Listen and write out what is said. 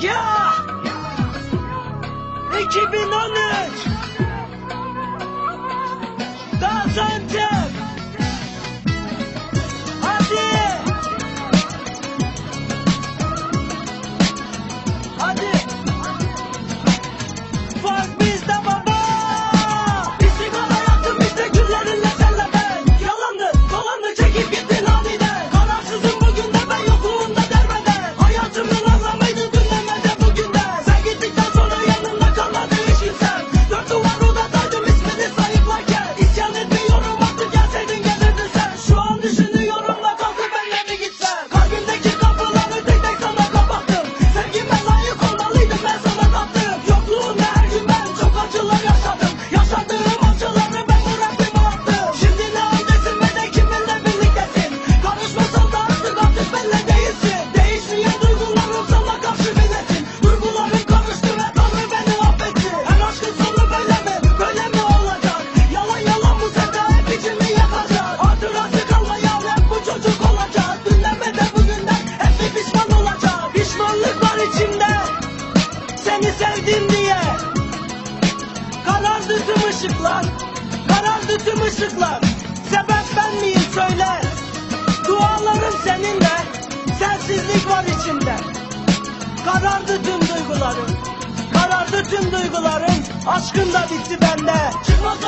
Ya! 2013! Gaziantep! ışıklar Karardı tüm ışıklar. Sebep ben miyim söyler Dualarım seninle Sensizlik var içimde. Karardı tüm duygularım Karardı tüm duygularım. Aşkın da bitti bende. Çıkmaz